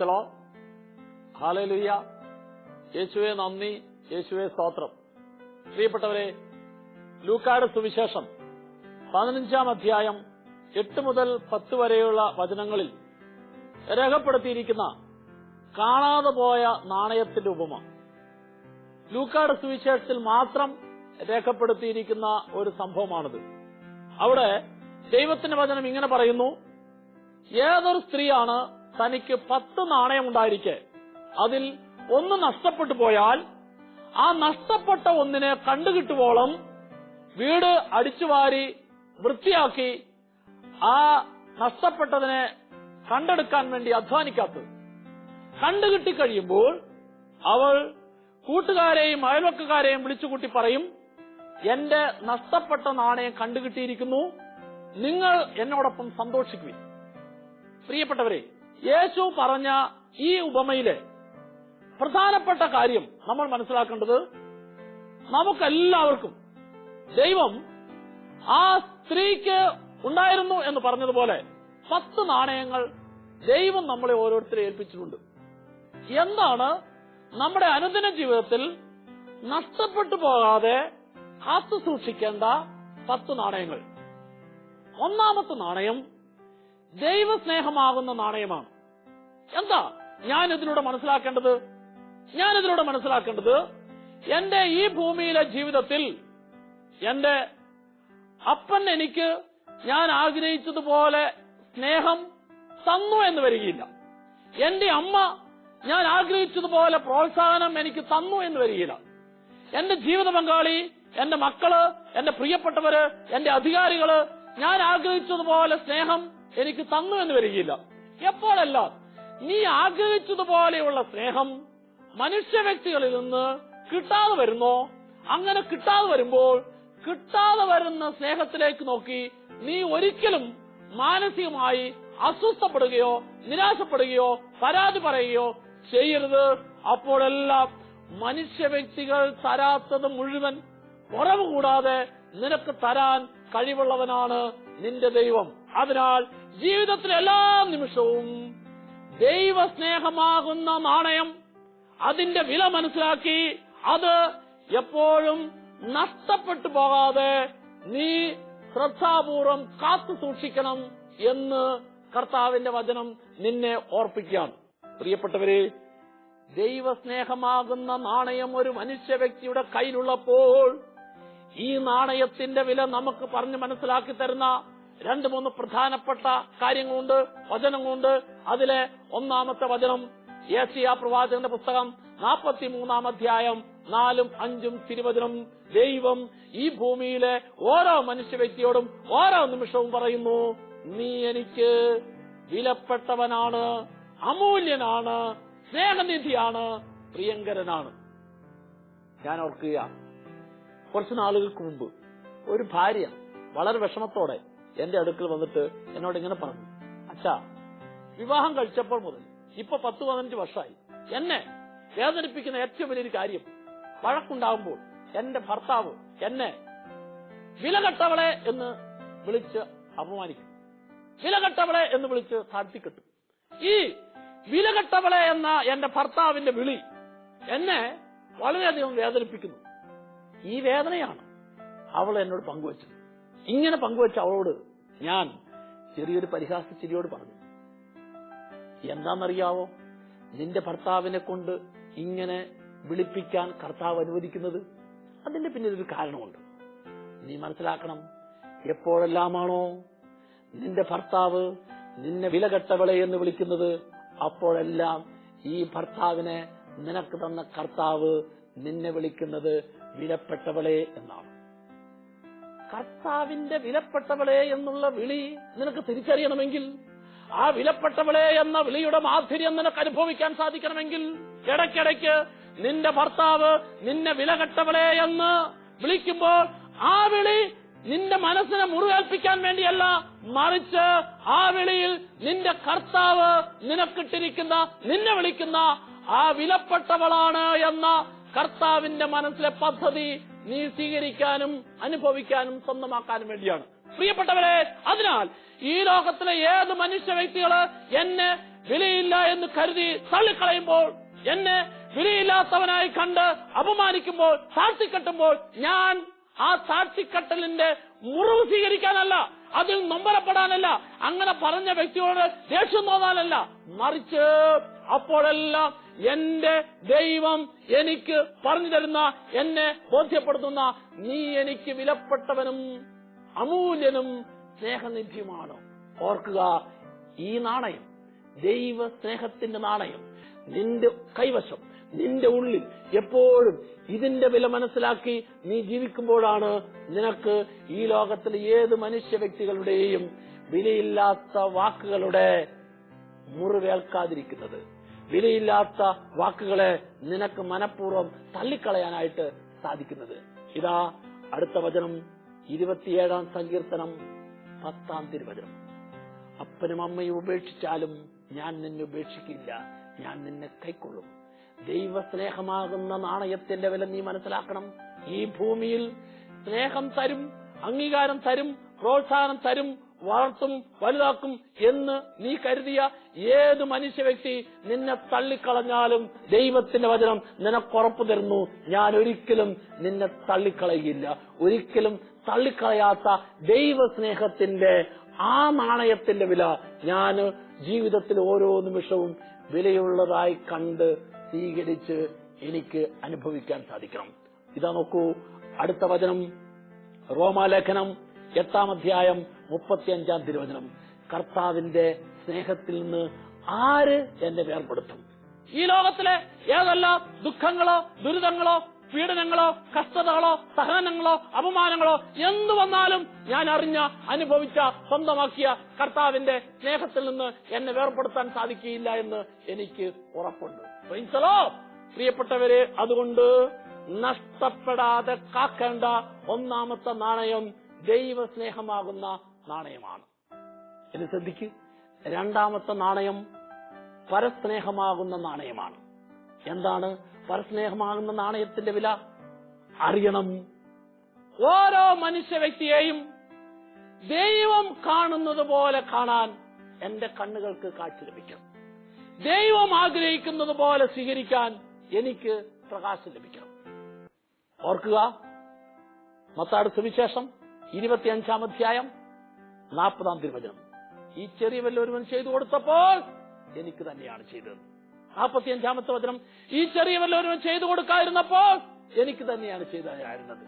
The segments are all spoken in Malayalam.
പ്രൈസലോ ഹാലലുയ്യ യേശുവെ നന്ദി. യേശുവെ സ്തോത്രം. പ്രിയപ്പെട്ടവരെ ലൂക്കാട് സുവിശേഷം പതിനഞ്ചാം അധ്യായം എട്ട് മുതൽ പത്ത് വരെയുള്ള വചനങ്ങളിൽ രേഖപ്പെടുത്തിയിരിക്കുന്ന കാണാതെ പോയ നാണയത്തിന്റെ ഉപമ. ലൂക്കാട് സുവിശേഷത്തിൽ മാത്രം രേഖപ്പെടുത്തിയിരിക്കുന്ന ഒരു സംഭവമാണിത്. അവിടെ ദൈവത്തിന്റെ വചനം ഇങ്ങനെ പറയുന്നു ഏതൊരു സ്ത്രീയാണ് തനിക്ക് പത്ത് നാണയം ഉണ്ടായിരിക്കെ അതിൽ ഒന്ന് നഷ്ടപ്പെട്ടു പോയാൽ ആ നഷ്ടപ്പെട്ട ഒന്നിനെ കണ്ടുകിട്ടുവോളം വീട് അടിച്ചുവാരി വൃത്തിയാക്കി ആ നഷ്ടപ്പെട്ടതിനെ കണ്ടെടുക്കാൻ വേണ്ടി അധ്വാനിക്കാത്തത്. കണ്ടുകിട്ടി കഴിയുമ്പോൾ അവൾ കൂട്ടുകാരെയും അയൽവക്കക്കാരെയും വിളിച്ചുകൂട്ടി പറയും എന്റെ നഷ്ടപ്പെട്ട നാണയം കണ്ടുകിട്ടിയിരിക്കുന്നു. നിങ്ങൾ എന്നോടൊപ്പം സന്തോഷിക്കുവിൻ. പ്രിയപ്പെട്ടവരെ യേശു പറഞ്ഞ ഈ ഉപമയിലെ പ്രധാനപ്പെട്ട കാര്യം നമ്മൾ മനസ്സിലാക്കേണ്ടത് നമുക്കെല്ലാവർക്കും ദൈവം ആ സ്ത്രീക്ക് ഉണ്ടായിരുന്നു എന്ന് പറഞ്ഞതുപോലെ പത്ത് നാണയങ്ങൾ ദൈവം നമ്മളെ ഓരോരുത്തരെ ഏൽപ്പിച്ചിട്ടുണ്ട്. എന്താണ്? നമ്മുടെ അനുദിന ജീവിതത്തിൽ നഷ്ടപ്പെട്ടു പോകാതെ കാത്തു സൂക്ഷിക്കേണ്ട പത്ത് നാണയങ്ങൾ. ഒന്നാമത്തെ നാണയം ദൈവസ്നേഹമാകുന്ന നാണയമാണ്. എന്താ? ഞാൻ ഇതിലൂടെ മനസ്സിലാക്കേണ്ടത്? ഞാൻ ഇതിലൂടെ മനസ്സിലാക്കേണ്ടത് എന്റെ ഈ ഭൂമിയിലെ ജീവിതത്തിൽ എന്റെ അപ്പൻ എനിക്ക് ഞാൻ ആഗ്രഹിച്ചതുപോലെ സ്നേഹം തന്നു എന്ന് വരികയില്ല. എന്റെ അമ്മ ഞാൻ ആഗ്രഹിച്ചതുപോലെ പ്രോത്സാഹനം എനിക്ക് തന്നു എന്ന് വരികയില്ല. എന്റെ ജീവിത പങ്കാളി എന്റെ മക്കൾ എന്റെ പ്രിയപ്പെട്ടവര് എന്റെ അധികാരികൾ ഞാൻ ആഗ്രഹിച്ചതുപോലെ സ്നേഹം എനിക്ക് തന്നു എന്ന് വരികയില്ല. എപ്പോഴല്ല? നീ ആഗ്രഹിച്ചതുപോലെയുള്ള സ്നേഹം മനുഷ്യ വ്യക്തികളിൽ നിന്ന് കിട്ടാതെ വരുന്നോ? അങ്ങനെ കിട്ടാതെ വരുമ്പോൾ കിട്ടാതെ വരുന്ന സ്നേഹത്തിലേക്ക് നോക്കി നീ ഒരിക്കലും മാനസികമായി അസ്വസ്ഥപ്പെടുകയോ നിരാശപ്പെടുകയോ പരാതി പറയുകയോ ചെയ്യരുത്. അപ്പോഴെല്ലാം മനുഷ്യ വ്യക്തികൾ തരാത്തത് മുഴുവൻ കുറവ് കൂടാതെ നിനക്ക് തരാൻ കഴിവുള്ളവനാണ് നിന്റെ ദൈവം. അതിനാൽ ജീവിതത്തിലെ എല്ലാ നിമിഷവും ദൈവസ്നേഹമാകുന്ന നാണയം അതിന്റെ വില മനസ്സിലാക്കി അത് എപ്പോഴും നഷ്ടപ്പെട്ടു പോകാതെ നീ ശ്രദ്ധാപൂർവം കാത്തു സൂക്ഷിക്കണം എന്ന് കർത്താവിന്റെ വചനം നിന്നെ ഓർപ്പിക്കുകയാണ്. പ്രിയപ്പെട്ടവരെ ദൈവസ്നേഹമാകുന്ന നാണയം ഒരു മനുഷ്യ വ്യക്തിയുടെ കയ്യിലുള്ളപ്പോൾ ഈ നാണയത്തിന്റെ വില നമുക്ക് പറഞ്ഞു മനസ്സിലാക്കി തരുന്ന രണ്ട് മൂന്ന് പ്രധാനപ്പെട്ട കാര്യങ്ങളുണ്ട് വചനങ്ങളുണ്ട്. അതിലെ ഒന്നാമത്തെ വചനം ഏഷ്യ പ്രവാചകന്റെ പുസ്തകം നാൽപ്പത്തി മൂന്നാം അധ്യായം നാലും അഞ്ചും തിരുവചനം. ദൈവം ഈ ഭൂമിയിലെ ഓരോ മനുഷ്യ വ്യക്തിയോടും ഓരോ നിമിഷവും പറയുന്നു നീ എനിക്ക് വിലപ്പെട്ടവനാണ് അമൂല്യനാണ് സ്നേഹനിധിയാണ് പ്രിയങ്കരനാണ്. ഞാൻ ഓർക്കുക കുറച്ചു നാളുകൾക്ക് മുമ്പ് ഒരു ഭാര്യ വളരെ വിഷമത്തോടെ എന്റെ അടുക്കൽ വന്നിട്ട് എന്നോട് ഇങ്ങനെ പറഞ്ഞു. അച്ഛാ വിവാഹം കഴിച്ചപ്പോൾ മുതൽ ഇപ്പൊ പത്ത് പതിനഞ്ച് വർഷമായി. എന്നെ വേദനിപ്പിക്കുന്ന ഏറ്റവും വലിയൊരു കാര്യം വഴക്കുണ്ടാകുമ്പോൾ എന്റെ ഭർത്താവ് എന്നെ വിലകെട്ടവളെ എന്ന് വിളിച്ച് അപമാനിക്കും. വിലകെട്ടവളെ എന്ന് വിളിച്ച് താഴ്ത്തിക്കെട്ടും. ഈ വിലകെട്ടവളെ എന്ന എന്റെ ഭർത്താവിന്റെ വിളി എന്നെ വളരെയധികം വേദനിപ്പിക്കുന്നു. ഈ വേദനയാണ് അവൾ എന്നോട് പങ്കുവച്ചത്. ഇങ്ങനെ പങ്കുവച്ച അവളോട് ഞാൻ ചെറിയൊരു പരിഹാസ ചിരിയോട് പറഞ്ഞു. എന്താണെന്നറിയാവോ? നിന്റെ ഭർത്താവിനെ കൊണ്ട് ഇങ്ങനെ വിളിപ്പിക്കാൻ കർത്താവ് അനുവദിക്കുന്നത് അതിന്റെ പിന്നിൽ ഒരു കാരണമുണ്ട്. നീ മനസ്സിലാക്കണം എപ്പോഴെല്ലാമാണോ നിന്റെ ഭർത്താവ് നിന്നെ വിലകെട്ടവളെ എന്ന് വിളിക്കുന്നത് അപ്പോഴെല്ലാം ഈ ഭർത്താവിനെ നിനക്ക് തന്ന കർത്താവ് നിന്നെ വിളിക്കുന്നത് വിലപ്പെട്ടവളെ എന്നാണ്. കർത്താവിന്റെ വിലപ്പെട്ടവളെ എന്നുള്ള വിളി നിനക്ക് തിരിച്ചറിയണമെങ്കിൽ ആ വിലപ്പെട്ടവളെ എന്ന വിളിയുടെ മാധുര്യം നിനക്ക് അനുഭവിക്കാൻ സാധിക്കണമെങ്കിൽ ഇടയ്ക്കിടയ്ക്ക് നിന്റെ ഭർത്താവ് നിന്നെ വിലകെട്ടവളെ എന്ന് വിളിക്കുമ്പോൾ ആ വിളി നിന്റെ മനസ്സിനെ മുറിവേൽപ്പിക്കാൻ വേണ്ടിയല്ല മറിച്ച് ആ വിളിയിൽ നിന്റെ കർത്താവ് നിനക്കിട്ടിരിക്കുന്ന നിന്നെ വിളിക്കുന്ന ആ വിലപ്പെട്ടവളാണ് എന്ന കർത്താവിന്റെ മനസ്സിലെ പദ്ധതി നീ സ്വീകരിക്കാനും അനുഭവിക്കാനും സ്വന്തമാക്കാനും വേണ്ടിയാണ്. പ്രിയപ്പെട്ടവരെ അതിനാൽ ഈ ലോകത്തിലെ ഏത് മനുഷ്യ വ്യക്തികൾ എന്നെ വിലയില്ല എന്ന് കരുതി തള്ളിക്കളയുമ്പോൾ എന്നെ വിലയില്ലാത്തവനായി കണ്ട് അപമാനിക്കുമ്പോൾ സാക്ഷിക്കെട്ടുമ്പോൾ ഞാൻ ആ സാക്ഷിക്കട്ടലിന്റെ മുറിവ് സ്വീകരിക്കാനല്ല അതിൽ നൊമ്പരപ്പെടാനല്ല അങ്ങനെ പറഞ്ഞ വ്യക്തിയോട് ദേഷ്യം തോന്നാനല്ല മറിച്ച് അപ്പോഴെല്ലാം എന്റെ ദൈവം എനിക്ക് പറഞ്ഞു തരുന്ന എന്നെ ബോധ്യപ്പെടുത്തുന്ന നീ എനിക്ക് വിലപ്പെട്ടവനും അമൂല്യനും സ്നേഹനിധിയുമാണ്. ഓർക്കുക ഈ നാണയം ദൈവ സ്നേഹത്തിന്റെ നാണയം നിന്റെ കൈവശം നിന്റെ ഉള്ളിൽ എപ്പോഴും ഇതിന്റെ വില മനസ്സിലാക്കി നീ ജീവിക്കുമ്പോഴാണ് നിനക്ക് ഈ ലോകത്തിലെ ഏത് മനുഷ്യ വ്യക്തികളുടെയും വിലയില്ലാത്ത വാക്കുകളുടെ മുറിവേൽക്കാതിരിക്കുന്നത്. വിലയില്ലാത്ത വാക്കുകളെ നിനക്ക് മനഃപൂർവം തള്ളിക്കളയാനായിട്ട് സാധിക്കുന്നത്. ഇതാ അടുത്ത വചനം ഇരുപത്തിയേഴാം സങ്കീർത്തനം പത്താം തിരുവചനം. അപ്പനും അമ്മയും ഉപേക്ഷിച്ചാലും ഞാൻ നിന്നെ ഉപേക്ഷിക്കില്ല. ഞാൻ നിന്നെ കൈക്കൊള്ളും. ദൈവസ്നേഹമാകുന്ന നാണയത്തിന്റെ വില നീ മനസ്സിലാക്കണം. ഈ ഭൂമിയിൽ സ്നേഹം തരും അംഗീകാരം തരും പ്രോത്സാഹനം തരും വളർത്തും വലുതാക്കും എന്ന് നീ കരുതിയ ഏത് മനുഷ്യ വ്യക്തി നിന്നെ തള്ളിക്കളഞ്ഞാലും ദൈവത്തിന്റെ വചനം നിനക്കുറപ്പ് തരുന്നു. ഞാൻ ഒരിക്കലും നിന്നെ തള്ളിക്കളയില്ല ഒരിക്കലും തള്ളിക്കളയാത്ത ദൈവസ്നേഹത്തിന്റെ ആ നാണയത്തിന്റെ വില ഞാൻ ജീവിതത്തിൽ ഓരോ നിമിഷവും വിലയുള്ളതായി കണ്ട് സ്വീകരിച്ച് എനിക്ക് അനുഭവിക്കാൻ സാധിക്കണം. ഇതാ നോക്കൂ. അടുത്ത വചനം. റോമാലേഖനം എട്ടാം അധ്യായം മുപ്പത്തിയഞ്ചാം തിരുവചനം. കർത്താവിന്റെ സ്നേഹത്തിൽ നിന്ന് ആര് എന്നെ വേർപെടുത്തും? ഈ ലോകത്തിലെ ഏതെല്ലാം ദുഃഖങ്ങളോ ദുരിതങ്ങളോ പീഡനങ്ങളോ കഷ്ടതകളോ സഹനങ്ങളോ അപമാനങ്ങളോ എന്തു വന്നാലും ഞാൻ അറിഞ്ഞ അനുഭവിച്ച സ്വന്തമാക്കിയ കർത്താവിന്റെ സ്നേഹത്തിൽ നിന്ന് എന്നെ വേർപെടുത്താൻ സാധിക്കുകയില്ല എന്ന് എനിക്ക് ഉറപ്പുണ്ട്. പ്രിയപ്പെട്ടവരെ അതുകൊണ്ട് നഷ്ടപ്പെടാതെ കാക്കേണ്ട ഒന്നാമത്തെ നാണയം ദൈവസ്നേഹമാകുന്ന നാണയമാണ്. ഇത് ശ്രദ്ധിക്ക്. രണ്ടാമത്തെ നാണയം പരസ്നേഹമാകുന്ന നാണയമാണ്. എന്താണ് പരസ്നേഹമാകുന്ന നാണയത്തിന്റെ വില? അറിയണം. ഓരോ മനുഷ്യ വ്യക്തിയെയും ദൈവം കാണുന്നത് പോലെ കാണാൻ എന്റെ കണ്ണുകൾക്ക് കാഴ്ച ലഭിക്കണം ദൈവം ആഗ്രഹിക്കുന്നത് പോലെ സ്വീകരിക്കാൻ എനിക്ക് പ്രകാശം ലഭിക്കണം. ഓർക്കുക. മത്താട് സുവിശേഷം ഇരുപത്തിയഞ്ചാം അധ്യായം നാൽപ്പതാം തിരുവചനം. ഈ ചെറിയ വല്ലൊരുവൻ ചെയ്തു കൊടുത്തപ്പോൾ എനിക്ക് തന്നെയാണ് ചെയ്തത്. നാൽപ്പത്തിയഞ്ചാമത്തെ വചനം ഈ ചെറിയ വല്ലൊരുവൻ ചെയ്തു കൊടുക്കാതിരുന്നപ്പോൾ എനിക്ക് തന്നെയാണ് ചെയ്തായിരുന്നത്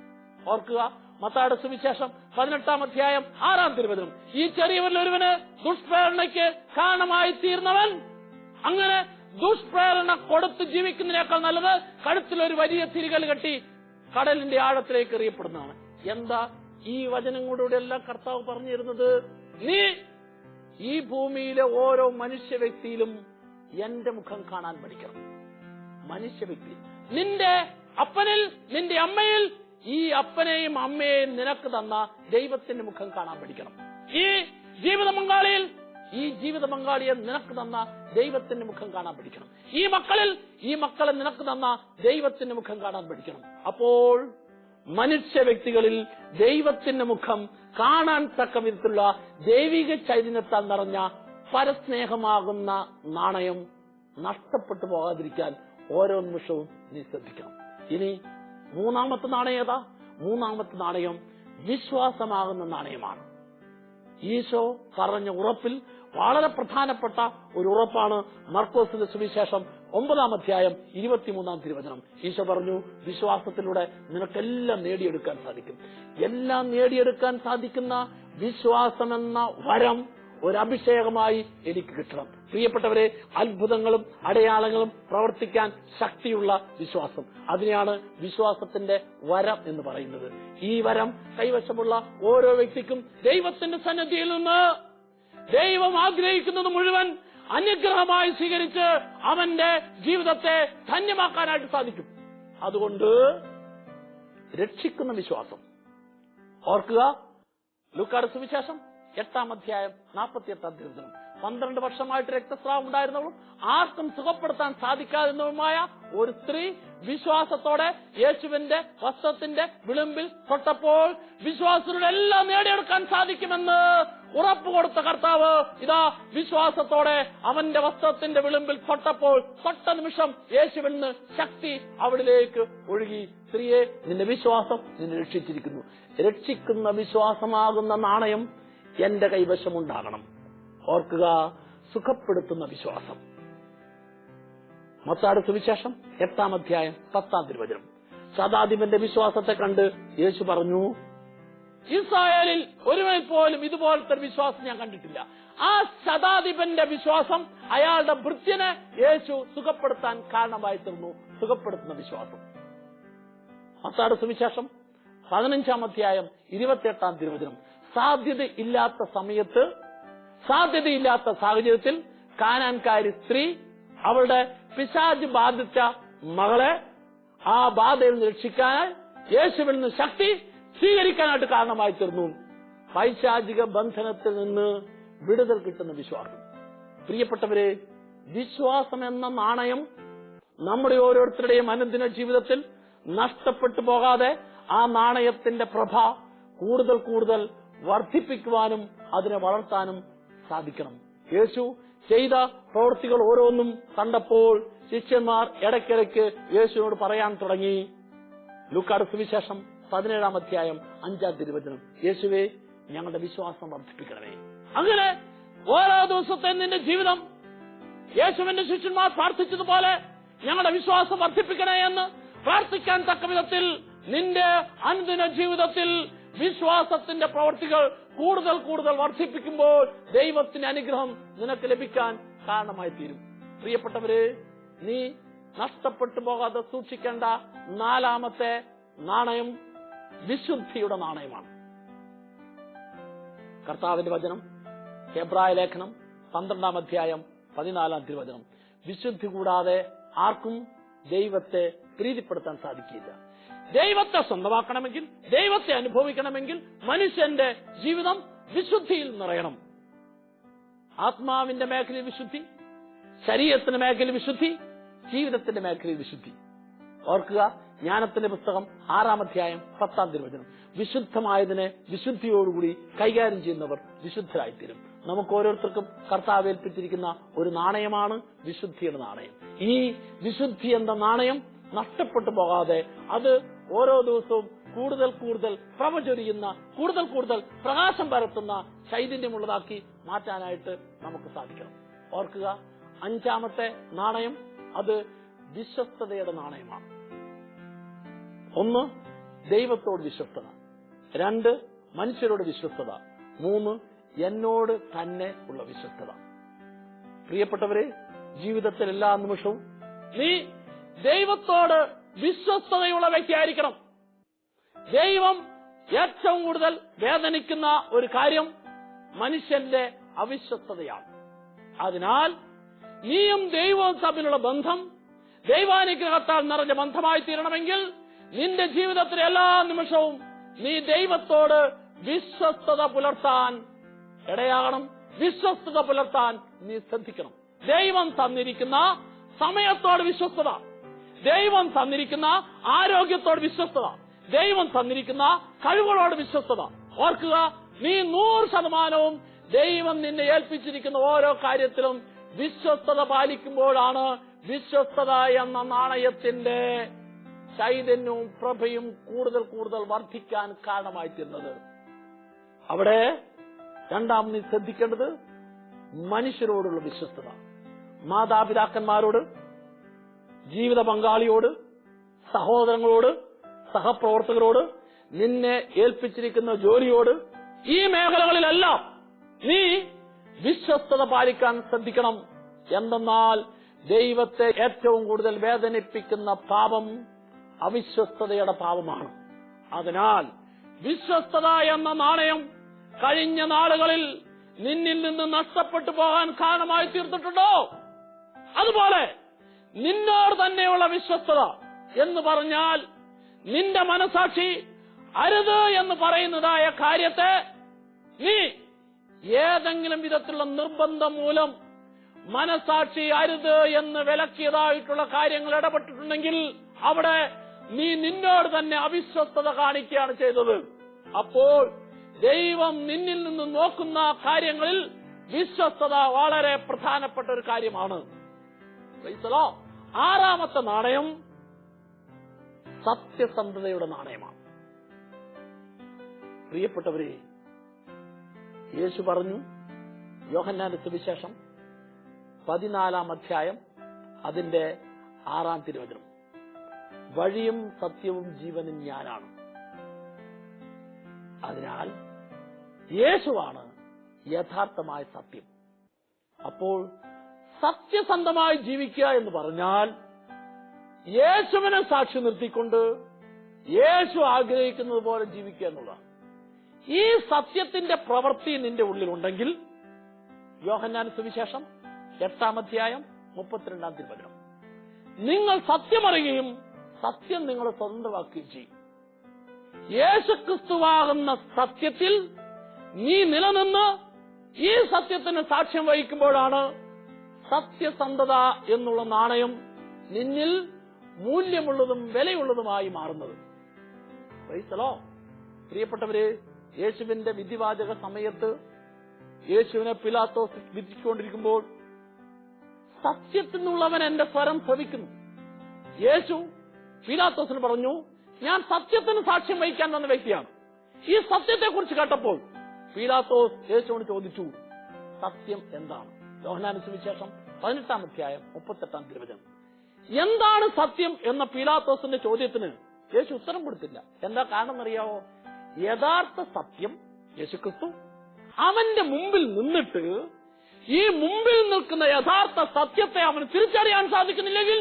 ഓർക്കുക മത്താട സുവിശേഷം പതിനെട്ടാം അധ്യായം ആറാം തിരുവചനം. ഈ ചെറിയ വല്ലൊരുവന് ദുഷ്പ്രേരണയ്ക്ക് കാരണമായി തീർന്നവൻ അങ്ങനെ ദുഷ്പ്രേരണ കൊടുത്ത് ജീവിക്കുന്നതിനേക്കാൾ നല്ലത് കഴുത്തിൽ ഒരു വലിയ തിരികൽ കെട്ടി കടലിന്റെ ആഴത്തിലേക്ക് എറിയപ്പെടുന്നതാണ്. എന്താ? ഈ വചനങ്ങളുടെ എല്ലാം കർത്താവ് പറഞ്ഞു തരുന്നത് നീ ഈ ഭൂമിയിലെ ഓരോ മനുഷ്യ വ്യക്തിയിലും എന്റെ മുഖം കാണാൻ പഠിക്കണം. മനുഷ്യ വ്യക്തി നിന്റെ അപ്പനിൽ നിന്റെ അമ്മയിൽ ഈ അപ്പനെയും അമ്മയെയും നിനക്ക് തന്ന ദൈവത്തിന്റെ മുഖം കാണാൻ പഠിക്കണം. ഈ ജീവിത പങ്കാളിയിൽ ഈ ജീവിത പങ്കാളിയെ നിനക്ക് തന്ന ദൈവത്തിന്റെ മുഖം കാണാൻ പഠിക്കണം. ഈ മക്കളിൽ ഈ മക്കളെ നിനക്ക് തന്ന ദൈവത്തിന്റെ മുഖം കാണാൻ പഠിക്കണം. അപ്പോൾ മനുഷ്യ വ്യക്തികളിൽ ദൈവത്തിന്റെ മുഖം കാണാൻ തക്ക വിധത്തിലുള്ള ദൈവിക ചൈതന്യത്താൽ നിറഞ്ഞ പരസ്നേഹമാകുന്ന നാണയം നഷ്ടപ്പെട്ടു പോകാതിരിക്കാൻ ഓരോ നിമിഷവും നീ ശ്രദ്ധിക്കണം. ഇനി മൂന്നാമത്തെ നാണയം ഏതാ? മൂന്നാമത്തെ നാണയം വിശ്വാസമാകുന്ന നാണയമാണ്. ഈശോ പറഞ്ഞ ഉറപ്പിൽ വളരെ പ്രധാനപ്പെട്ട ഒരു ഉറപ്പാണ് മർക്കോസിന്റെ സുവിശേഷം ഒമ്പതാം അധ്യായം ഇരുപത്തിമൂന്നാം തിരുവചനം. ഈശോ പറഞ്ഞു വിശ്വാസത്തിലൂടെ നിനക്കെല്ലാം നേടിയെടുക്കാൻ സാധിക്കും. എല്ലാം നേടിയെടുക്കാൻ സാധിക്കുന്ന വിശ്വാസമെന്ന വരം ഒരു അഭിഷേകമായി എനിക്ക് കിട്ടണം. പ്രിയപ്പെട്ടവരെ അത്ഭുതങ്ങളും അടയാളങ്ങളും പ്രവർത്തിക്കാൻ ശക്തിയുള്ള വിശ്വാസം. അതിനെയാണ് വിശ്വാസത്തിന്റെ വരം എന്ന് പറയുന്നത്. ഈ വരം കൈവശമുള്ള ഓരോ വ്യക്തിക്കും ദൈവത്തിന്റെ സന്നദ്ധിയിൽ നിന്ന് ദൈവം ആഗ്രഹിക്കുന്നത് മുഴുവൻ അനുഗ്രഹമായി സ്വീകരിച്ച് അവന്റെ ജീവിതത്തെ ധന്യമാക്കാനായിട്ട് സാധിക്കും. അതുകൊണ്ട് രക്ഷിക്കുന്ന വിശ്വാസം. ഓർക്കുക ലൂക്കാട് സുവിശേഷം എട്ടാം അധ്യായം നാൽപ്പത്തി എട്ടാം തിരുവചനം. പന്ത്രണ്ട് വർഷമായിട്ട് രക്തസ്രാവം ഉണ്ടായിരുന്നവളും ആർക്കും സുഖപ്പെടുത്താൻ സാധിക്കാതിരുന്നതുമായ ഒരു സ്ത്രീ വിശ്വാസത്തോടെ യേശുവിന്റെ വസ്ത്രത്തിന്റെ വിളിമ്പിൽ തൊട്ടപ്പോൾ വിശ്വാസികളുടെ എല്ലാം നേടിയെടുക്കാൻ സാധിക്കുമെന്ന് ഉറപ്പ് കൊടുത്ത കർത്താവ് ഇതാ വിശ്വാസത്തോടെ അവന്റെ വസ്ത്രത്തിന്റെ വിളിമ്പിൽ തൊട്ടപ്പോൾ തൊട്ട നിമിഷം യേശുവിൽ നിന്ന് ശക്തി അവിടിലേക്ക് ഒഴുകി. സ്ത്രീയെ നിന്റെ വിശ്വാസം നിന്നെ രക്ഷിച്ചിരിക്കുന്നു. രക്ഷിക്കുന്ന വിശ്വാസമാകുന്ന നാണയം എന്റെ കൈവശമുണ്ടാകണം. ഓർക്കുക സുഖപ്പെടുത്തുന്ന വിശ്വാസം. മത്താട് സുവിശേഷം എട്ടാം അധ്യായം പത്താം തിരുവചനം. സദാധിപന്റെ വിശ്വാസത്തെ കണ്ട് യേശു പറഞ്ഞു ഇസ്രായേലിൽ ഒരുവേ പോലും ഇതുപോലത്തെ വിശ്വാസം ഞാൻ കണ്ടിട്ടില്ല. ആ ശതാധിപന്റെ വിശ്വാസം അയാളുടെ ഭൃത്യനെ യേശു സുഖപ്പെടുത്താൻ കാരണമായി തീർന്നു. സുഖപ്പെടുത്തുന്ന വിശ്വാസം. മത്താട് സുവിശേഷം പതിനഞ്ചാം അധ്യായം ഇരുപത്തിയെട്ടാം തിരുവചനം. സാധ്യത ഇല്ലാത്ത സമയത്ത് സാധ്യതയില്ലാത്ത സാഹചര്യത്തിൽ കാനാൻകാരി സ്ത്രീ അവളുടെ പിശാജ് ബാധിച്ച മകളെ ആ ബാധയിൽ നിന്ന് രക്ഷിക്കാൻ യേശുവിൽ നിന്ന് ശക്തി സ്വീകരിക്കാനായിട്ട് കാരണമായി തീർന്നു. പൈശാചിക ബന്ധനത്തിൽ നിന്ന് വിടുതൽ കിട്ടുന്ന വിശ്വാസം. പ്രിയപ്പെട്ടവരെ വിശ്വാസം എന്ന നാണയം നമ്മുടെ ഓരോരുത്തരുടെയും അനുദിന ജീവിതത്തിൽ നഷ്ടപ്പെട്ടു പോകാതെ ആ നാണയത്തിന്റെ പ്രഭ കൂടുതൽ കൂടുതൽ വർദ്ധിപ്പിക്കുവാനും അതിനെ വളർത്താനും സാധിക്കണം. യേശു ചെയ്ത പ്രവൃത്തികൾ ഓരോന്നും കണ്ടപ്പോൾ ശിഷ്യന്മാർ ഇടയ്ക്കിടയ്ക്ക് യേശുവിനോട് പറയാൻ തുടങ്ങി. ലുക്കാട് സുവിശേഷം പതിനേഴാം അധ്യായം അഞ്ചാം തിരുവചനം. യേശുവെ ഞങ്ങളുടെ വിശ്വാസം വർദ്ധിപ്പിക്കണമേ. അങ്ങനെ ഓരോ ദിവസത്തെ നിന്റെ ജീവിതം യേശുവിന്റെ ശിഷ്യന്മാർ പ്രാർത്ഥിച്ചതുപോലെ ഞങ്ങളുടെ വിശ്വാസം വർദ്ധിപ്പിക്കണേ എന്ന് പ്രാർത്ഥിക്കാൻ തക്ക വിധത്തിൽ നിന്റെ അനുദിന ജീവിതത്തിൽ വിശ്വാസത്തിന്റെ പ്രവർത്തികൾ കൂടുതൽ കൂടുതൽ വർദ്ധിപ്പിക്കുമ്പോൾ ദൈവത്തിന്റെ അനുഗ്രഹം നിനക്ക് ലഭിക്കാൻ കാരണമായി തീരും പ്രിയപ്പെട്ടവര് നീ നഷ്ടപ്പെട്ടു പോകാതെ സൂക്ഷിക്കേണ്ട നാലാമത്തെ നാണയം വിശുദ്ധിയുടെ നാണയമാണ്. കർത്താവിന്റെ വചനം ഹെബ്രായ ലേഖനം പന്ത്രണ്ടാം അധ്യായം പതിനാലാം തിരുവചനം. വിശുദ്ധി കൂടാതെ ആർക്കും ദൈവത്തെ പ്രീതിപ്പെടുത്താൻ സാധിക്കില്ല. ദൈവത്തെ സ്വന്തമാക്കണമെങ്കിൽ ദൈവത്തെ അനുഭവിക്കണമെങ്കിൽ മനുഷ്യന്റെ ജീവിതം വിശുദ്ധിയിൽ നിറയണം. ആത്മാവിന്റെ മേഖലയിൽ വിശുദ്ധി ശരീരത്തിന്റെ മേഖലയിൽ വിശുദ്ധി ജീവിതത്തിന്റെ മേഖലയിൽ വിശുദ്ധി. ഓർക്കുക ജ്ഞാനത്തിന്റെ പുസ്തകം ആറാം അധ്യായം പത്താം തിരുവചനം. വിശുദ്ധമായതിനെ വിശുദ്ധിയോടുകൂടി കൈകാര്യം ചെയ്യുന്നവർ വിശുദ്ധരായിത്തീരും. നമുക്ക് ഓരോരുത്തർക്കും കർത്താവ് ഏൽപ്പിച്ചിരിക്കുന്ന ഒരു നാണയമാണ് വിശുദ്ധിയുടെ നാണയം. ഈ വിശുദ്ധി എന്ന നാണയം നഷ്ടപ്പെട്ടു പോകാതെ അത് ഓരോ ദിവസവും കൂടുതൽ കൂടുതൽ പ്രവചൊരിയുന്ന കൂടുതൽ കൂടുതൽ പ്രകാശം പരത്തുന്ന ചൈതന്യമുള്ളതാക്കി മാറ്റാനായിട്ട് നമുക്ക് സാധിക്കണം. ഓർക്കുക അഞ്ചാമത്തെ നാണയം അത് വിശ്വസ്തതയുടെ നാണയമാണ്. ഒന്ന് ദൈവത്തോട് വിശ്വസ്തത. രണ്ട് മനുഷ്യരോട് വിശ്വസ്തത. മൂന്ന് എന്നോട് തന്നെ ഉള്ള വിശ്വസ്തത. പ്രിയപ്പെട്ടവരെ ജീവിതത്തിൽ എല്ലാ നിമിഷവും നീ ദൈവത്തോട് വിശ്വസ്തതയുള്ള വ്യക്തിയായിരിക്കണം. ദൈവം ഏറ്റവും കൂടുതൽ വേദനിക്കുന്ന ഒരു കാര്യം മനുഷ്യന്റെ അവിശ്വസ്തതയാണ്. അതിനാൽ നീയും ദൈവവും തമ്മിലുള്ള ബന്ധം ദൈവാനുഗ്രഹത്താൽ നിറഞ്ഞ ബന്ധമായി തീരണമെങ്കിൽ നിന്റെ ജീവിതത്തിലെ എല്ലാ നിമിഷവും നീ ദൈവത്തോട് വിശ്വസ്തത പുലർത്താൻ ഇടയാകണം. വിശ്വസ്തത പുലർത്താൻ നീ ശ്രദ്ധിക്കണം. ദൈവം തന്നിരിക്കുന്ന സമയത്തോട് വിശ്വസ്തത. ദൈവം തന്നിരിക്കുന്ന ആരോഗ്യത്തോട് വിശ്വസ്തത. ദൈവം തന്നിരിക്കുന്ന കഴിവുകളോട് വിശ്വസ്തത. ഓർക്കുക നീ നൂറ് ശതമാനവും ദൈവം നിന്നെ ഏൽപ്പിച്ചിരിക്കുന്ന ഓരോ കാര്യത്തിലും വിശ്വസ്തത പാലിക്കുമ്പോഴാണ് വിശ്വസ്തത എന്ന നാണയത്തിന്റെ ചൈതന്യവും പ്രഭയും കൂടുതൽ കൂടുതൽ വർദ്ധിക്കാൻ കാരണമായി തീർന്നത്. അവിടെ രണ്ടാം നീ ശ്രദ്ധിക്കേണ്ടത് മനുഷ്യരോടുള്ള വിശ്വസ്തത. മാതാപിതാക്കന്മാരോട് ജീവിത പങ്കാളിയോട് സഹോദരങ്ങളോട് സഹപ്രവർത്തകരോട് നിന്നെ ഏൽപ്പിച്ചിരിക്കുന്ന ജോലിയോട് ഈ മേഖലകളിലെല്ലാം നീ വിശ്വസ്തത പാലിക്കാൻ ശ്രദ്ധിക്കണം. എന്തെന്നാൽ ദൈവത്തെ ഏറ്റവും കൂടുതൽ വേദനിപ്പിക്കുന്ന പാപം അവിശ്വസ്തതയുടെ പാപമാണ്. അതിനാൽ വിശ്വസ്തത എന്ന നാണയം കഴിഞ്ഞ നാളുകളിൽ നിന്നിൽ നിന്ന് നഷ്ടപ്പെട്ടു പോകാൻ കാരണമായി തീർന്നിട്ടുണ്ടോ അതുപോലെ നിന്നോട് തന്നെയുള്ള വിശ്വസ്തത എന്ന് പറഞ്ഞാൽ നിന്റെ മനസാക്ഷി അരുത് എന്ന് പറയുന്നതായ കാര്യത്തെ നീ ഏതെങ്കിലും വിധത്തിലുള്ള നിർബന്ധം മൂലം മനസാക്ഷി അരുത് എന്ന് വിലക്കിയതായിട്ടുള്ള കാര്യങ്ങൾ ഇടപെട്ടിട്ടുണ്ടെങ്കിൽ അവിടെ നീ നിന്നോട് തന്നെ അവിശ്വസ്തത കാണിക്കുകയാണ് ചെയ്തത് അപ്പോൾ ദൈവം നിന്നിൽ നിന്ന് നോക്കുന്ന കാര്യങ്ങളിൽ വിശ്വസ്തത വളരെ പ്രധാനപ്പെട്ട ഒരു കാര്യമാണ് Lord. ആറാമത്തെ നാണയം സത്യസന്ധതയുടെ നാണയമാണ്. പ്രിയപ്പെട്ടവരെ യേശു പറഞ്ഞു യോഹന്നാന്റെ സുവിശേഷം പതിനാലാം അധ്യായം അതിന്റെ ആറാം തിരുവചനം. വഴിയും സത്യവും ജീവനും ഞാനാണ്. അതിനാൽ യേശുവാണ് യഥാർത്ഥമായ സത്യം. അപ്പോൾ സത്യസന്ധമായി ജീവിക്കുക എന്ന് പറഞ്ഞാൽ യേശുവിനെ സാക്ഷി നിർത്തിക്കൊണ്ട് യേശു ആഗ്രഹിക്കുന്നത് പോലെ ജീവിക്കുക എന്നുള്ളതാണ്. ഈ സത്യത്തിന്റെ പ്രവൃത്തി നിന്റെ ഉള്ളിലുണ്ടെങ്കിൽ യോഹന്നാൻ സുവിശേഷം എട്ടാം അധ്യായം മുപ്പത്തിരണ്ടാം തിരുവചനം. നിങ്ങൾ സത്യമറിയുകയും സത്യം നിങ്ങളെ സ്വതന്ത്രമാക്കുകയും ചെയ്യും. യേശുക്രിസ്തുവാകുന്ന സത്യത്തിൽ നീ നിലനിന്ന് ഈ സത്യത്തിന് സാക്ഷ്യം വഹിക്കുമ്പോഴാണ് സത്യസന്ധത എന്നുള്ള നാണയം നിന്നിൽ മൂല്യമുള്ളതും വിലയുള്ളതുമായി മാറുന്നത്. പ്രിയപ്പെട്ടവര് യേശുവിന്റെ വിധിവാചക സമയത്ത് യേശുവിനെ പിലാത്തോസ് വിധിച്ചുകൊണ്ടിരിക്കുമ്പോൾ സത്യത്തിൽ നിന്നുള്ളവൻ എന്റെ സ്വരം ശ്രവിക്കുന്നു യേശു പിലാത്തോസിന് പറഞ്ഞു ഞാൻ സത്യത്തിന് സാക്ഷ്യം വഹിക്കാൻ വന്ന വ്യക്തിയാണ്. ഈ സത്യത്തെക്കുറിച്ച് കേട്ടപ്പോൾ പീലാത്തോസ് യേശുവിന് ചോദിച്ചു സത്യം എന്താണ്? യോഹനാന സുവിശേഷം പതിനെട്ടാം അധ്യായം മുപ്പത്തെട്ടാം തിരുവചനം. എന്താണ് സത്യം എന്ന പീലാത്തോസിന്റെ ചോദ്യത്തിന് യേശു ഉത്തരം കൊടുത്തില്ല. എന്താ കാരണം എന്നറിയാവോ യഥാർത്ഥ സത്യം യേശുക്രിസ്തു അവന്റെ മുമ്പിൽ നിന്നിട്ട് ഈ മുമ്പിൽ നിൽക്കുന്ന യഥാർത്ഥ സത്യത്തെ അവന് തിരിച്ചറിയാൻ സാധിക്കുന്നില്ലെങ്കിൽ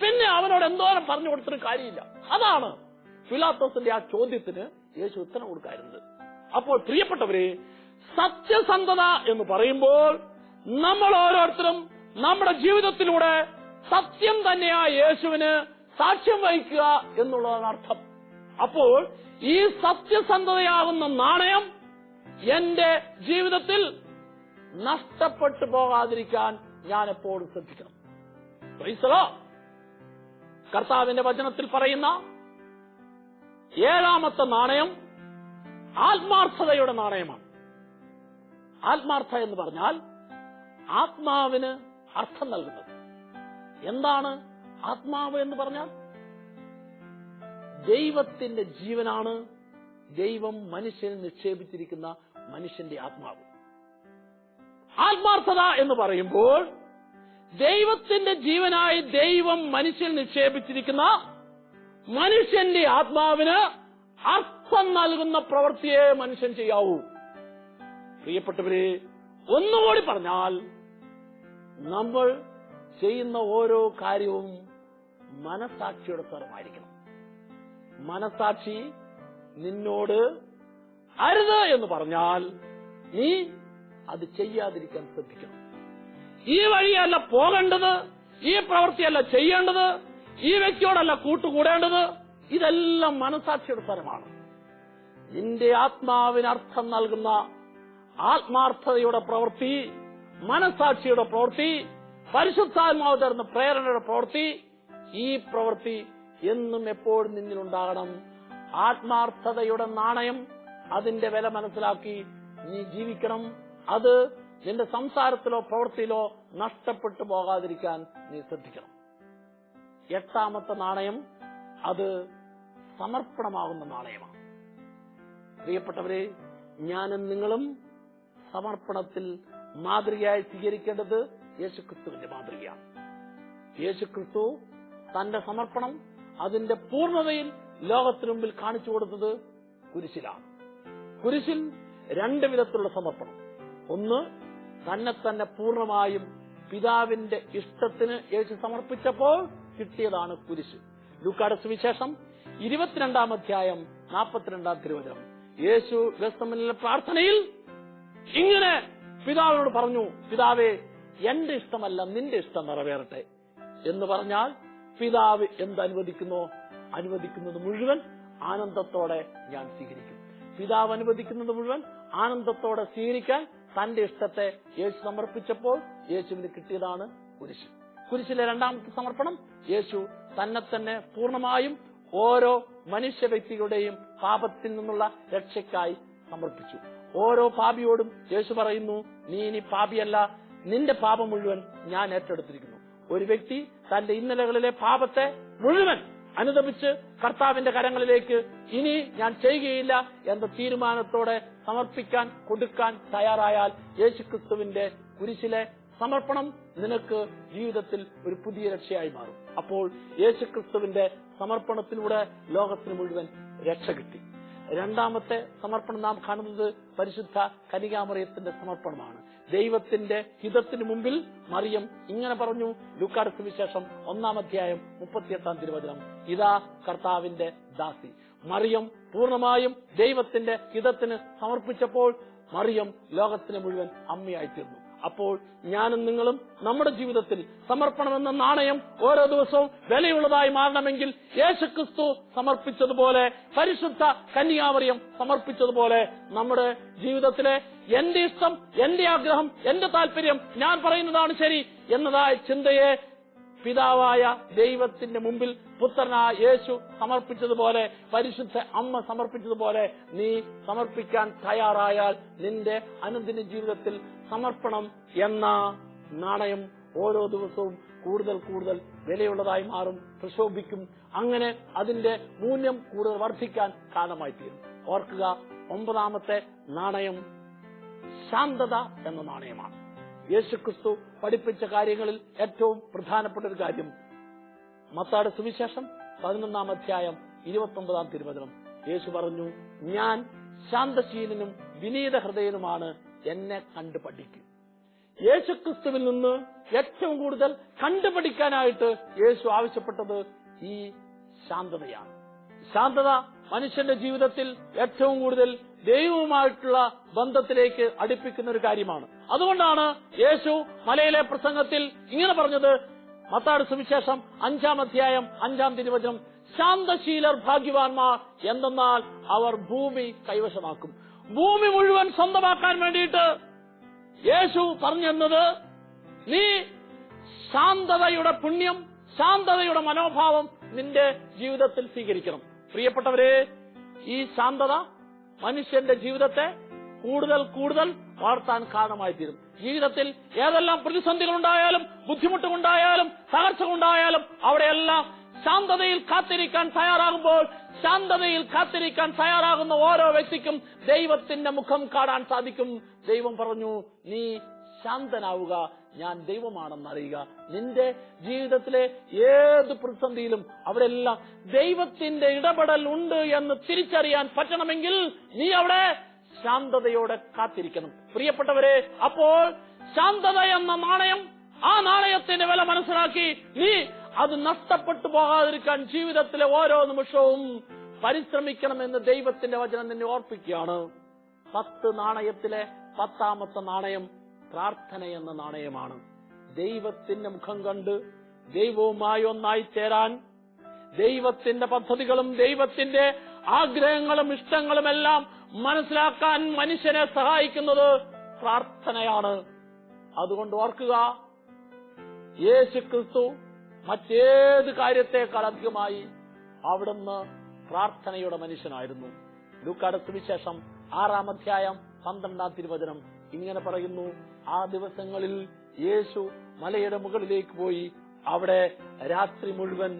പിന്നെ അവനോട് എന്തോരം പറഞ്ഞു കൊടുത്തിട്ട് കാര്യമില്ല. അതാണ് ഫിലാത്തോസിന്റെ ആ ചോദ്യത്തിന് യേശു ഉത്തരം കൊടുക്കാറുണ്ട് അപ്പോൾ പ്രിയപ്പെട്ടവരെ സത്യസന്ധത എന്ന് പറയുമ്പോൾ നമ്മൾ ഓരോരുത്തരും നമ്മുടെ ജീവിതത്തിലൂടെ സത്യം തന്നെയാ യേശുവിന് സാക്ഷ്യം വഹിക്കുക എന്നുള്ളതാണ് അർത്ഥം. അപ്പോൾ ഈ സത്യസന്ധതയാകുന്ന നാണയം എന്റെ ജീവിതത്തിൽ നഷ്ടപ്പെട്ടു പോകാതിരിക്കാൻ ഞാൻ എപ്പോഴും ശ്രദ്ധിക്കണം കർത്താവിന്റെ വചനത്തിൽ പറയുന്ന ഏഴാമത്തെ നാണയം ആത്മാർത്ഥതയുടെ നാണയമാണ്. ആത്മാർത്ഥ എന്ന് പറഞ്ഞാൽ ആത്മാവിന് അർത്ഥം നൽകുന്നത്. എന്താണ് ആത്മാവ് എന്ന് പറഞ്ഞാൽ? ദൈവത്തിന്റെ ജീവനാണ് ദൈവം മനുഷ്യന് നിക്ഷേപിച്ചിരിക്കുന്ന മനുഷ്യന്റെ ആത്മാവ്. ആത്മാർത്ഥത എന്ന് പറയുമ്പോൾ ദൈവത്തിന്റെ ജീവനായി ദൈവം മനുഷ്യൻ നിക്ഷേപിച്ചിരിക്കുന്ന മനുഷ്യന്റെ ആത്മാവിന് അർത്ഥം നൽകുന്ന പ്രവൃത്തിയെ മനുഷ്യൻ ചെയ്യാവൂ. പ്രിയപ്പെട്ടവരെ ഒന്നുകൂടി പറഞ്ഞാൽ നമ്മൾ ചെയ്യുന്ന ഓരോ കാര്യവും മനസാക്ഷിയുടെ സ്വരമായിരിക്കണം. മനസാക്ഷി നിന്നോട് അരുത് എന്ന് പറഞ്ഞാൽ നീ അത് ചെയ്യാതിരിക്കാൻ ശ്രദ്ധിക്കണം. ഈ വഴിയല്ല പോകേണ്ടത് ഈ പ്രവൃത്തിയല്ല ചെയ്യേണ്ടത് ഈ വ്യക്തിയോടല്ല കൂട്ടുകൂടേണ്ടത്. ഇതെല്ലാം മനസാക്ഷിയുടെ സ്വരമാണ്. നിന്റെ ആത്മാവിന് അർത്ഥം നൽകുന്ന ആത്മാർത്ഥതയുടെ പ്രവൃത്തി മനസാക്ഷിയുടെ പ്രവൃത്തി പരിശുദ്ധാത്മാവ് തരുന്ന പ്രേരണയുടെ പ്രവൃത്തി ഈ പ്രവൃത്തി എന്നും എപ്പോഴും നിന്നിലുണ്ടാകണം ആത്മാർത്ഥതയുടെ നാണയം അതിന്റെ വില മനസ്സിലാക്കി നീ ജീവിക്കണം. അത് നിന്റെ സംസാരത്തിലോ പ്രവൃത്തിയിലോ നഷ്ടപ്പെട്ടു പോകാതിരിക്കാൻ നീ ശ്രദ്ധിക്കണം. എട്ടാമത്തെ നാണയം അത് സമർപ്പണമാകുന്ന നാണയമാണ്. പ്രിയപ്പെട്ടവരെ ഞാനും നിങ്ങളും സമർപ്പണത്തിൽ മാതൃകയായി സ്വീകരിക്കേണ്ടത് യേശുക്രിസ്തുവിന്റെ മാതൃകയാണ്. യേശുക്രിസ്തു തന്റെ സമർപ്പണം അതിന്റെ പൂർണതയിൽ ലോകത്തിനു മുമ്പിൽ കാണിച്ചു കൊടുത്തത് കുരിശിലാണ്. കുരിശിൽ രണ്ട് വിധത്തിലുള്ള സമർപ്പണം. ഒന്ന് തന്നെ തന്നെ പൂർണമായും പിതാവിന്റെ ഇഷ്ടത്തിന് യേശു സമർപ്പിച്ചപ്പോൾ കിട്ടിയതാണ് കുരിശ്. ലൂക്കാട് സുവിശേഷം ഇരുപത്തിരണ്ടാം അധ്യായം നാൽപ്പത്തിരണ്ടാം തിരുവചനം. യേശു ഗസ്തമനിലെ പ്രാർത്ഥനയിൽ ഇങ്ങനെ പിതാവിനോട് പറഞ്ഞു പിതാവേ എന്റെ ഇഷ്ടമല്ല നിന്റെ ഇഷ്ടം നിറവേറട്ടെ. എന്ന് പറഞ്ഞാൽ പിതാവ് എന്ത് അനുവദിക്കുന്നു? അനുവദിക്കുന്നത് മുഴുവൻ ആനന്ദത്തോടെ ഞാൻ സ്വീകരിക്കും. പിതാവ് അനുവദിക്കുന്നത് മുഴുവൻ ആനന്ദത്തോടെ സ്വീകരിക്കാൻ തന്റെ ഇഷ്ടത്തെ യേശു സമർപ്പിച്ചപ്പോൾ യേശുവിന് കിട്ടിയതാണ് കുരിശ്. കുരിശിലെ രണ്ടാമത്തെ സമർപ്പണം യേശു തന്നെ തന്നെ പൂർണമായും ഓരോ മനുഷ്യ വ്യക്തികളുടെയും പാപത്തിൽ നിന്നുള്ള രക്ഷയ്ക്കായി സമർപ്പിച്ചു. ഓരോ പാപിയോടും യേശു പറയുന്നു നീ ഇനി പാപിയല്ല നിന്റെ പാപം മുഴുവൻ ഞാൻ ഏറ്റെടുത്തിരിക്കുന്നു. ഒരു വ്യക്തി തന്റെ ഇന്നലകളിലെ പാപത്തെ മുഴുവൻ അനുദപിച്ച് കർത്താവിന്റെ കരങ്ങളിലേക്ക് ഇനി ഞാൻ ചെയ്യുകയില്ല എന്ന തീരുമാനത്തോടെ സമർപ്പിക്കാൻ കൊടുക്കാൻ തയ്യാറായാൽ യേശുക്രിസ്തുവിന്റെ കുരിശിലെ സമർപ്പണം നിനക്ക് ജീവിതത്തിൽ ഒരു പുതിയ രക്ഷയായി മാറും. അപ്പോൾ യേശുക്രിസ്തുവിന്റെ സമർപ്പണത്തിലൂടെ ലോകത്തിന് മുഴുവൻ രക്ഷ കിട്ടി. രണ്ടാമത്തെ സമർപ്പണം നാം കാണുന്നത് പരിശുദ്ധ കനികാമറിയത്തിന്റെ സമർപ്പണമാണ്. ദൈവത്തിന്റെ ഹിതത്തിന് മുമ്പിൽ മറിയം ഇങ്ങനെ പറഞ്ഞു. ലുക്കാർക്ക് സുവിശേഷം ഒന്നാം അധ്യായം മുപ്പത്തിയെട്ടാം തിരുവചനം. ഇതാ കർത്താവിന്റെ ദാസി. മറിയം പൂർണമായും ദൈവത്തിന്റെ ഹിതത്തിന് സമർപ്പിച്ചപ്പോൾ മറിയം ലോകത്തിന് മുഴുവൻ അമ്മയായി തീർന്നു അപ്പോൾ ഞാനും നിങ്ങളും നമ്മുടെ ജീവിതത്തിൽ സമർപ്പണം എന്ന നാണയം ഓരോ ദിവസവും വിലയുള്ളതായി മാറണമെങ്കിൽ യേശുക്രിസ്തു സമർപ്പിച്ചതുപോലെ പരിശുദ്ധ കന്യാമറിയം സമർപ്പിച്ചതുപോലെ നമ്മുടെ ജീവിതത്തിലെ എന്റെ ഇഷ്ടം എന്റെ ആഗ്രഹം എന്റെ താല്പര്യം ഞാൻ പറയുന്നതാണ് ശരി എന്നതായ ചിന്തയെ പിതാവായ ദൈവത്തിന്റെ മുമ്പിൽ പുത്രനായ യേശു സമർപ്പിച്ചതുപോലെ പരിശുദ്ധ അമ്മ സമർപ്പിച്ചതുപോലെ നീ സമർപ്പിക്കാൻ തയ്യാറായാൽ നിന്റെ അനുദിന ജീവിതത്തിൽ സമർപ്പണം എന്ന നാണയം ഓരോ ദിവസവും കൂടുതൽ കൂടുതൽ വിലയുള്ളതായി മാറും പ്രശോഭിക്കും. അങ്ങനെ അതിന്റെ മൂല്യം കൂടുതൽ വർദ്ധിക്കാൻ കാരണമായി തീരും ഓർക്കുക ഒമ്പതാമത്തെ നാണയം ശാന്തത എന്ന നാണയമാണ്. യേശുക്രിസ്തു പഠിപ്പിച്ച കാര്യങ്ങളിൽ ഏറ്റവും പ്രധാനപ്പെട്ട ഒരു കാര്യം. മത്താട് സുവിശേഷം പതിനൊന്നാം അധ്യായം ഇരുപത്തി ഒമ്പതാം തിരുവചനം. യേശു പറഞ്ഞു ഞാൻ ശാന്തശീലനും വിനീത ഹൃദയനുമാണ് എന്നെ കണ്ടു പഠിക്കും യേശുക്രിസ്തുവിൽ നിന്ന് ഏറ്റവും കൂടുതൽ കണ്ടുപഠിക്കാനായിട്ട് യേശു ആവശ്യപ്പെട്ടത് ഈ ശാന്തതയാണ്. ശാന്തത മനുഷ്യന്റെ ജീവിതത്തിൽ ഏറ്റവും കൂടുതൽ ദൈവവുമായിട്ടുള്ള ബന്ധത്തിലേക്ക് അടുപ്പിക്കുന്ന ഒരു കാര്യമാണ്. അതുകൊണ്ടാണ് യേശു മലയിലെ പ്രസംഗത്തിൽ ഇങ്ങനെ പറഞ്ഞത്. മത്താട് സുവിശേഷം അഞ്ചാം അധ്യായം അഞ്ചാം തിരുവചനം ശാന്തശീലർ ഭാഗ്യവാന്മാർ എന്തെന്നാൽ അവർ ഭൂമി കൈവശമാക്കും. ഭൂമി മുഴുവൻ സ്വന്തമാക്കാൻ വേണ്ടിയിട്ട് യേശു പറഞ്ഞെന്നത് നീ ശാന്തതയുടെ പുണ്യം ശാന്തതയുടെ മനോഭാവം നിന്റെ ജീവിതത്തിൽ സ്വീകരിക്കണം. പ്രിയപ്പെട്ടവരെ ഈ ശാന്തത മനുഷ്യന്റെ ജീവിതത്തെ കൂടുതൽ കൂടുതൽ വളർത്താൻ കാരണമായി തീരും ജീവിതത്തിൽ ഏതെല്ലാം പ്രതിസന്ധികൾ ഉണ്ടായാലും ബുദ്ധിമുട്ടുകളുണ്ടായാലും തകർച്ച ഉണ്ടായാലും അവിടെയെല്ലാം ശാന്തതയിൽ കാത്തിരിക്കാൻ തയ്യാറാകുമ്പോൾ ശാന്തതയിൽ കാത്തിരിക്കാൻ തയ്യാറാകുന്ന ഓരോ വ്യക്തിക്കും ദൈവത്തിന്റെ മുഖം കാണാൻ സാധിക്കും. ദൈവം പറഞ്ഞു നീ ശാന്തനാവുക ഞാൻ ദൈവമാണെന്ന് അറിയുക. നിന്റെ ജീവിതത്തിലെ ഏത് പ്രതിസന്ധിയിലും അവിടെല്ലാം ദൈവത്തിന്റെ ഇടപെടൽ ഉണ്ട് എന്ന് തിരിച്ചറിയാൻ പറ്റണമെങ്കിൽ നീ അവിടെ ശാന്തതയോടെ കാത്തിരിക്കണം. പ്രിയപ്പെട്ടവരെ അപ്പോൾ ശാന്തത എന്ന നാണയം ആ നാണയത്തിന്റെ വില മനസ്സിലാക്കി നീ അത് നഷ്ടപ്പെട്ടു പോകാതിരിക്കാൻ ജീവിതത്തിലെ ഓരോ നിമിഷവും പരിശ്രമിക്കണമെന്ന് ദൈവത്തിന്റെ വചനം നിന്നെ ഓർപ്പിക്കുകയാണ്. പത്ത് നാണയത്തിലെ പത്താമത്തെ നാണയം പ്രാർത്ഥന എന്ന നാണയമാണ്. ദൈവത്തിന്റെ മുഖം കണ്ട് ദൈവവുമായി ഒന്നായി ചേരാൻ ദൈവത്തിന്റെ പദ്ധതികളും ദൈവത്തിന്റെ ആഗ്രഹങ്ങളും ഇഷ്ടങ്ങളും എല്ലാം മനസ്സിലാക്കാൻ മനുഷ്യനെ സഹായിക്കുന്നത് പ്രാർത്ഥനയാണ്. അതുകൊണ്ട് ഓർക്കുക യേശു ക്രിസ്തു മറ്റേത് കാര്യത്തെക്കാൾ അധികമായി അവിടുന്ന് പ്രാർത്ഥനയുടെ മനുഷ്യനായിരുന്നു. ലൂക്കാട് സുവിശേഷം ആറാം അധ്യായം പന്ത്രണ്ടാം തിരുവചനം ഇങ്ങനെ പറയുന്നു ആ ദിവസങ്ങളിൽ യേശു മലയുടെ മുകളിലേക്ക് പോയി അവിടെ രാത്രി മുഴുവൻ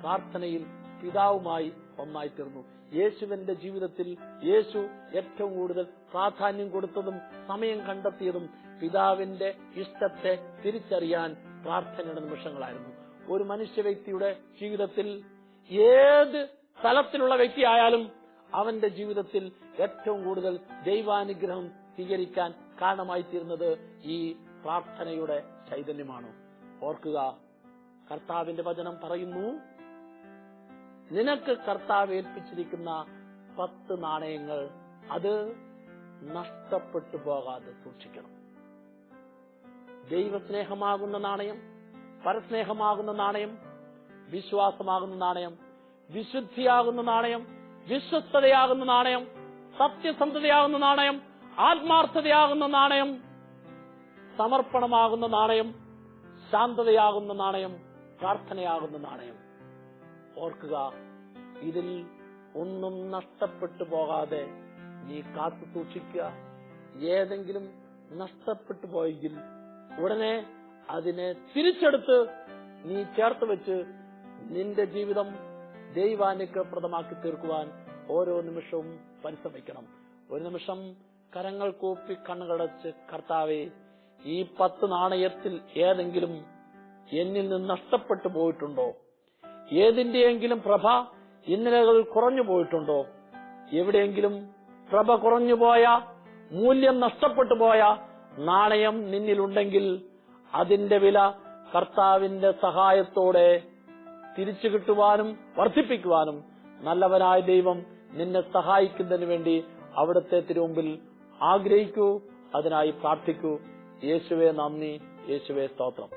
പ്രാർത്ഥനയിൽ പിതാവുമായി ഒന്നായി തീർന്നു യേശുവിന്റെ ജീവിതത്തിൽ യേശു ഏറ്റവും കൂടുതൽ പ്രാധാന്യം കൊടുത്തതും സമയം കണ്ടെത്തിയതും പിതാവിന്റെ ഇഷ്ടത്തെ തിരിച്ചറിയാൻ പ്രാർത്ഥനയുടെ നിമിഷങ്ങളായിരുന്നു. ഒരു മനുഷ്യ വ്യക്തിയുടെ ജീവിതത്തിൽ ഏത് തലത്തിലുള്ള വ്യക്തിയായാലും അവന്റെ ജീവിതത്തിൽ ഏറ്റവും കൂടുതൽ ദൈവാനുഗ്രഹം സ്വീകരിക്കാൻ കാരണമായി തീരുന്നത് ഈ പ്രാർത്ഥനയുടെ ചൈതന്യമാണ്. ഓർക്കുക കർത്താവിന്റെ വചനം പറയുന്നു നിനക്ക് കർത്താവ് ഏൽപ്പിച്ചിരിക്കുന്ന പത്ത് നാണയങ്ങൾ അത് നഷ്ടപ്പെട്ടു പോകാതെ സൂക്ഷിക്കണം. ദൈവസ്നേഹമാകുന്ന നാണയം പരസ്നേഹമാകുന്ന നാണയം വിശ്വാസമാകുന്ന നാണയം വിശുദ്ധിയാകുന്ന നാണയം വിശ്വസ്തതയാകുന്ന നാണയം സത്യസന്ധതയാകുന്ന നാണയം ആത്മാർത്ഥതയാകുന്ന നാണയം സമർപ്പണമാകുന്ന നാണയം ശാന്തതയാകുന്ന നാണയം പ്രാർത്ഥനയാകുന്ന നാണയം. ഓർക്കുക ഇതിൽ ഒന്നും നഷ്ടപ്പെട്ടു പോകാതെ നീ കാത്തു സൂക്ഷിക്കുക. ഏതെങ്കിലും നഷ്ടപ്പെട്ടു പോയെങ്കിൽ ഉടനെ അതിനെ തിരിച്ചെടുത്ത് നീ ചേർത്ത് വെച്ച് നിന്റെ ജീവിതം ദൈവാനുഗ്രഹപ്രദമാക്കി തീർക്കുവാൻ ഓരോ നിമിഷവും പരിശ്രമിക്കണം. ഒരു നിമിഷം കരങ്ങൾ കൂപ്പി കണ്ണുകടച്ച് കർത്താവെ ഈ പത്ത് നാണയത്തിൽ ഏതെങ്കിലും എന്നിൽ നിന്ന് നഷ്ടപ്പെട്ടു പോയിട്ടുണ്ടോ? ഏതിന്റെയെങ്കിലും പ്രഭ ഇന്നലകൾ കുറഞ്ഞു പോയിട്ടുണ്ടോ? എവിടെയെങ്കിലും പ്രഭ കുറഞ്ഞു പോയ മൂല്യം നഷ്ടപ്പെട്ടു പോയ നാണയം നിന്നിലുണ്ടെങ്കിൽ അതിന്റെ വില കർത്താവിന്റെ സഹായത്തോടെ തിരിച്ചു കിട്ടുവാനും വർദ്ധിപ്പിക്കുവാനും നല്ലവനായ ദൈവം നിന്നെ സഹായിക്കുന്നതിന് വേണ്ടി അവിടുത്തെ തിരുമുമ്പിൽ ആഗ്രഹിക്കൂ അതിനായി പ്രാർത്ഥിക്കൂ. യേശുവെ നന്ദി യേശുവെ സ്തോത്രം.